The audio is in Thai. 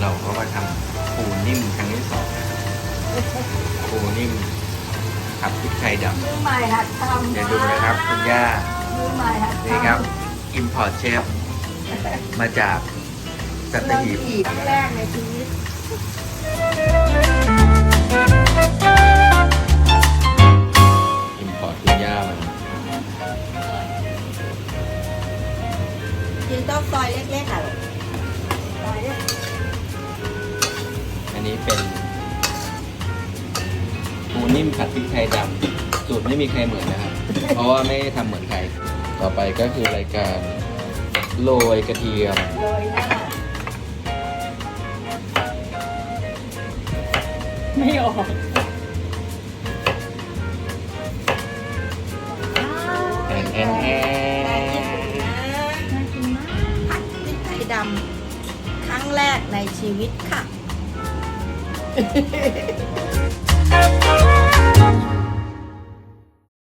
เราก็มาทำปูนิ่มครั้งที่สองนะครับปูนิ่มผัดพริกไทยดมือใหม่หัดทำำเดี๋ยวดูนะครับคุณย่ามือใหม่หัดทำนี่ครับ import chef มาจากสัตเราหีบขี่ครั้งแรกในชีวิตอินพอร์ตคุณย่ามาจริงต้องซอยเล็กๆอะ นนี้เป็นปูนิ่มผัดพริกไทยดำสูตรไม่มีใครเหมือนนะครับ เพราะว่าไม่ได้ทำเหมือนใคร ต่อไปก็คือรายการโรยกระเทียม โรยหน้า ไม่ออก แอนแอนแอแต่ญี่ปุ่นนนะผัดพริกไทยดำครั้งแรกในชีวิตค่ะ ハハハハ!